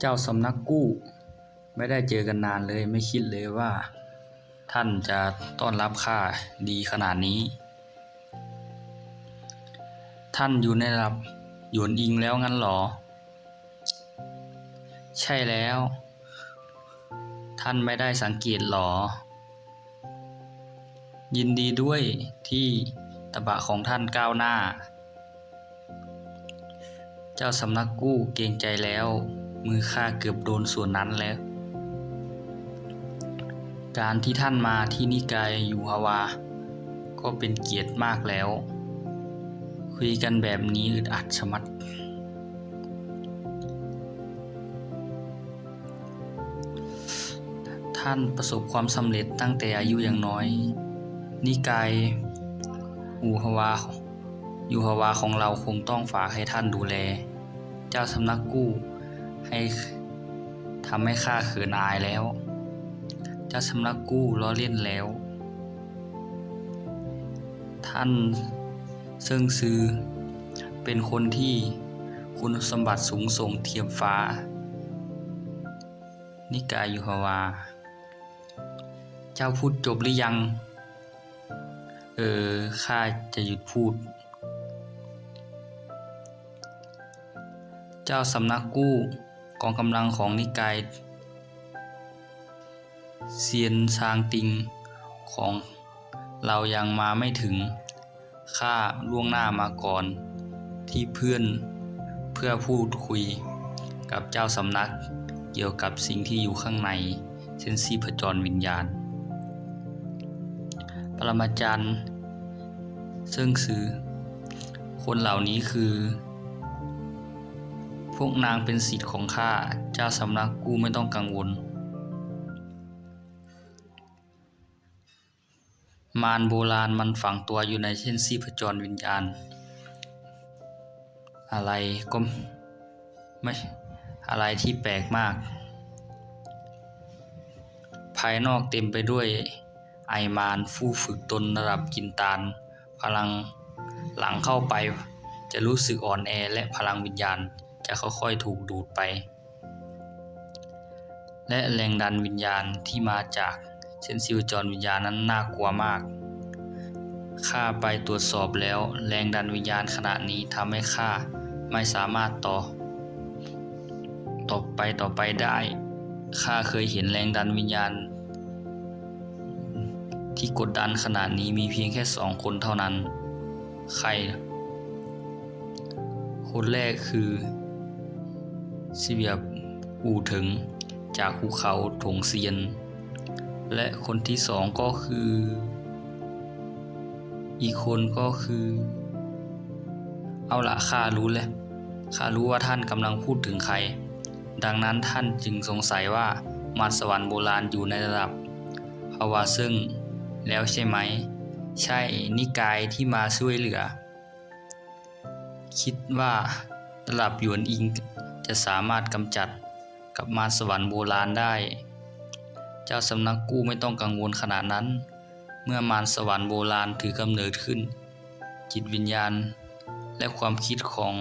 เจ้าสำนักกู้ ไม่ได้เจอกันนานเลยไม่คิดเลยว่า ท่านจะต้อนรับข้าดีขนาดนี้ ท่านอยู่ในระดับหยวนอิงแล้วงั้นหรอ ใช่แล้ว ท่านไม่ได้สังเกตหรอ ยินดีด้วยที่ตะบะของท่านก้าวหน้า เจ้าสำนักกู้เกรงใจแล้ว มือข้าเกือบโดนส่วนนั้นแล้ว การที่ท่านมาที่นิกายยูฮาวา ก็เป็นเกียรติมากแล้ว คุยกันแบบนี้อึดอัดชะมัด ท่านประสบความสำเร็จตั้งแต่อายุอยังน้อย นิกายอูฮาวายูฮาวาของเราคงต้องฝากให้ท่านดูแล เจ้าสำนักกู้ ให้ทำให้ข้าเขินอายแล้ว เจ้าสำนักกู้ล้อเล่นแล้ว ท่านเซิงซือ เป็นคนที่คุณสมบัติสูงส่งเทียมฟ้า นิกายยูฮาวา เจ้าพูดจบหรือยัง เออข้าจะหยุดพูด เจ้าสำนักกู้ กองกำลังของนิกายเซียนซางติงของเรายังมาไม่ถึงข้าล่วงหน้ามาก่อน ที่เพื่อนเพื่อพูดคุยกับเจ้าสำนักเกี่ยวกับสิ่งที่อยู่ข้างในเส้นซีพจรวิญญาณ ปรมาจารย์ซึ่งสื่อคนเหล่านี้คือ พวกนางเป็นสิทธิ์ของข้าเจ้าสำนักกู้ไม่ต้องกังวล มารโบราณมันฝังตัวอยู่ในเส้นซีพจรวิญญาณ อะไรก็ไม่อะไรที่แปลกมาก ภายนอกเต็มไปด้วยไอมารผู้ฝึกตนระดับกินตาล พลังหลังเข้าไปจะรู้สึกอ่อนแอและพลังวิญญาณ จะค่อยๆถูกดูดไป และแรงดันวิญญาณที่มาจากเส้นซิวจรวิญญาณนั้นน่ากลัวมาก ข้าไปตรวจสอบแล้ว แรงดันวิญญาณขณะนี้ทำให้ข้าไม่สามารถต่อ ต่อไปต่อไปได้ข้าเคยเห็นแรงดันวิญญาณ ที่กดดันขนาดนี้มีเพียงแค่สองคนเท่านั้น ใคร คนแรกคือ เบียบอูถึงจากภูเขาถงเซียน และคนที่สองก็คือ อีกคนก็คือ เอาละข้ารู้แล้วข้ารู้ว่าท่านกำลังพูดถึงใคร ดังนั้นท่านจึงสงสัยว่ามารสวรรค์โบราณอยู่ในระดับภาวะซึ่งแล้วใช่ไหม ใช่นิกายที่มาช่วยเหลือ คิดว่าระดับหยวนอิง จะสามารถกำจัดกับมารสวรรค์โบราณได้ เจ้าสำนักกู้ไม่ต้องกังวลขนาดนั้น เมื่อมารสวรรค์โบราณถือกำเนิดขึ้น จิตวิญญาณ และความคิดของ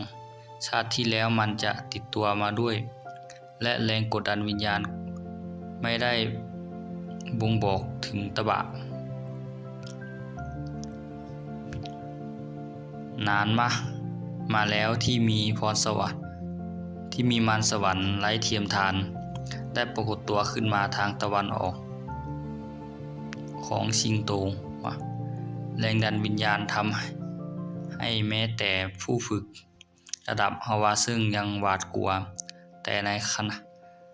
ชาติที่แล้วมันจะติดตัวมาด้วย และแรงกดดันวิญญาณ ไม่ได้บ่งบอกถึงตะบะ นานมามาแล้วที่มีพรสวรรค์ ที่มีมารสวรรค์ไร้เทียมทาน ได้ปรากฏตัวขึ้นมาทางตะวันออก ของชิงโตงแรงดันวิญญาณทำให้แม้แต่ผู้ฝึก ระดับฮาวาซึ่งยังหวาดกลัว แต่ในขณะ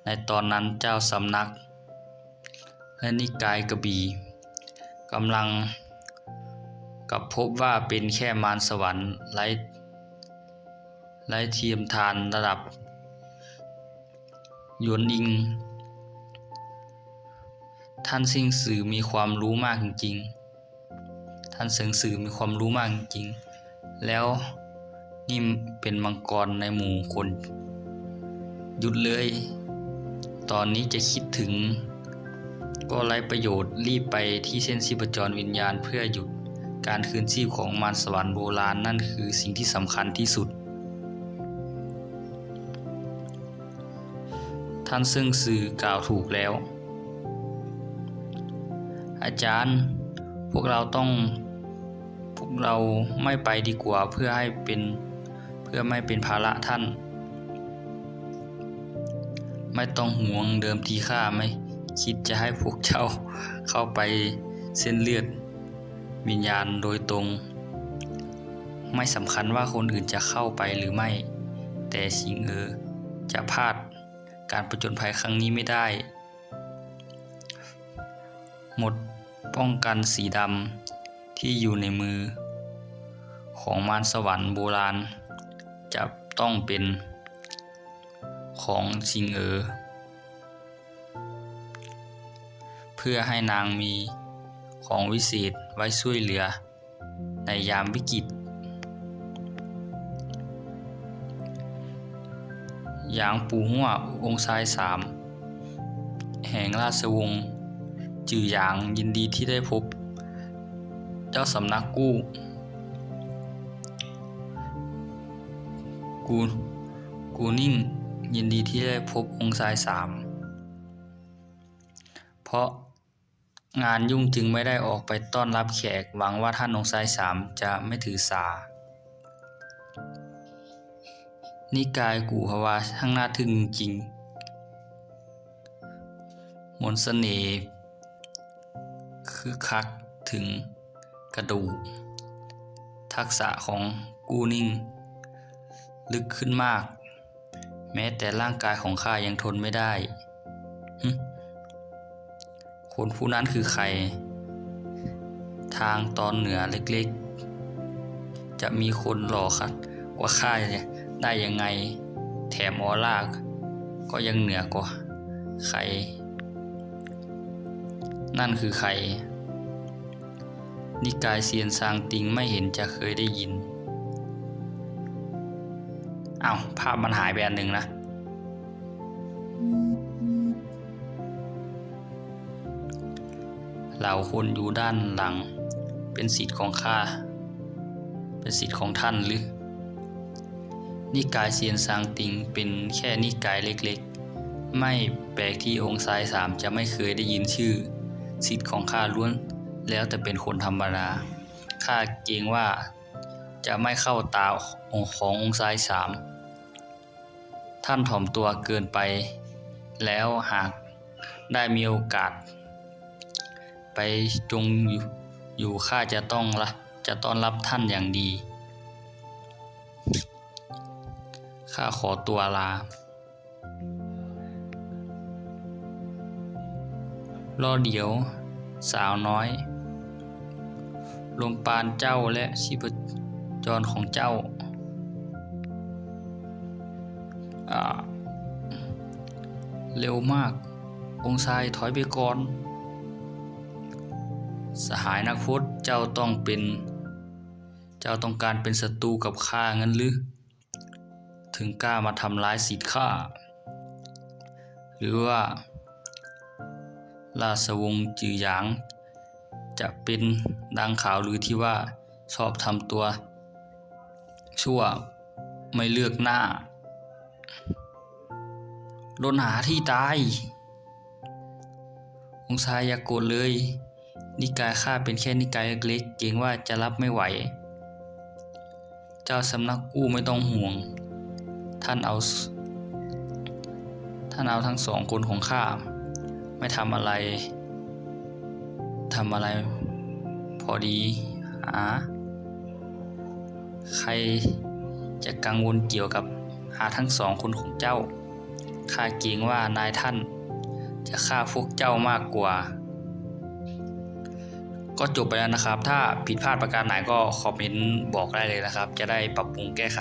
ในตอนนั้นเจ้าสำนัก และนิกายกระบี่กำลังกับพบว่าเป็นแค่มารสวรรค์ไร้ไร้เทียมทานระดับ ยนอิง ท่านซิงสื่อมีความรู้มากจริงๆ ท่านเสิงสื่อมีความรู้มากจริงๆ แล้วนี่เป็นมังกรในหมู่คน หยุดเลย ตอนนี้จะคิดถึง ก็ไร้ประโยชน์รีบไปที่เส้นชีพจรวิญญาณเพื่อหยุดการคืนชีพของมารสวรรค์โบราณนั่นคือสิ่งที่สำคัญที่สุด ท่านซึ่งสื่อกล่าวถูกแล้ว อาจารย์ พวกเราต้อง พวกเราไม่ไปดีกว่าเพื่อให้เป็น เพื่อไม่เป็นภาระท่าน ไม่ต้องห่วงเดิมทีข้าไม่คิดจะให้พวกเจ้าเข้าไปเส้นเลือดวิญญาณโดยตรง ไม่สำคัญว่าคนอื่นจะเข้าไปหรือไม่ แต่สิงเออจะพลาด การประจนภัยครั้งนี้ไม่ได้ หมดป้องกันสีดำที่อยู่ในมือ ของมารสวรรค์โบราณ จะต้องเป็นของสิงเออ เพื่อให้นางมีของวิเศษไว้ช่วยเหลือในยามวิกฤต หยางปูหัวองค์ชายสามแห่งราชวงศ์จือหยางยินดีที่ได้พบ เจ้าสำนักกู้กูกูนิ่งยินดีที่ได้พบองค์ชายสามเพราะงานยุ่งจึงไม่ได้ออกไปต้อนรับแขกหวังว่าท่านองค์ชายสามจะไม่ถือสา นิกายกูฮวาทั้งน่าทึ่งจริง มนต์เสน่ห์คือคักถึงกระดูก ทักษะของกูนิ่ง ลึกขึ้นมาก แม้แต่ร่างกายของข้ายังทนไม่ได้ คนผู้นั้นคือใคร ทางตอนเหนือเล็กๆ จะมีคนหล่อคัดกว่าข้า ได้ยังไง แถมออร่าก็ยังเหนือกว่าใคร นั่นคือใคร นิกายเซียนซางติงไม่เห็นจะเคยได้ยิน เอ้าภาพมันหายไปอันหนึ่งนะ เหล่าคนอยู่ด้านหลัง เป็นสิทธิ์ของข้า เป็นสิทธิ์ของท่านหรือ นิกายเซียนซางติงเป็นแค่นิกายเล็กๆ ไม่แปลกที่องค์ชายสามจะไม่เคยได้ยินชื่อสิทธิ์ของข้าล้วน แล้วแต่เป็นคนธรรมดาข้าเกรงว่าจะไม่เข้าตาขององค์ชายสามท่านถ่อมตัวเกินไป แล้วหากได้มีโอกาส ไปจงอยู่อยู่ข้าจะต้องละจะต้อนรับท่านอย่างดี ข้าขอตัวลา รอเดี๋ยว สาวน้อย ลมปานเจ้าและชีพจรของเจ้า เร็วมาก องค์ชายถอยไปก่อน สหายนักพจน์เจ้าต้องเป็น เจ้าต้องการเป็นศัตรูกับข้างั้นหรือ ถึงกล้ามาทำร้ายสิทธิ์ข้าหรือว่า ราชวงศ์จือหยาง จะเป็นดังข่าวหรือที่ว่าชอบทำตัว ชั่วไม่เลือกหน้าโดนหาที่ตาย องค์ชายอย่ากโกรธเลย นิกายข้าเป็นแค่นิกายเล็กๆเกรงว่าจะรับไม่ไหว เจ้าสำนักกู้ไม่ต้องห่วง ท่านเอา ท่านเอาทั้งสองคนของข้า ไม่ทำอะไรทำอะไร พอดีหาใครจะกังวลเกี่ยวกับหาทั้งสองคนของเจ้า ข้าเกรงว่านายท่าน จะฆ่าพวกเจ้ามากกว่า ก็จบไปแล้วนะครับ ถ้าผิดพลาดประการไหนก็คอมเมนต์บอกได้เลยนะครับ จะได้ปรับปรุงแก้ไข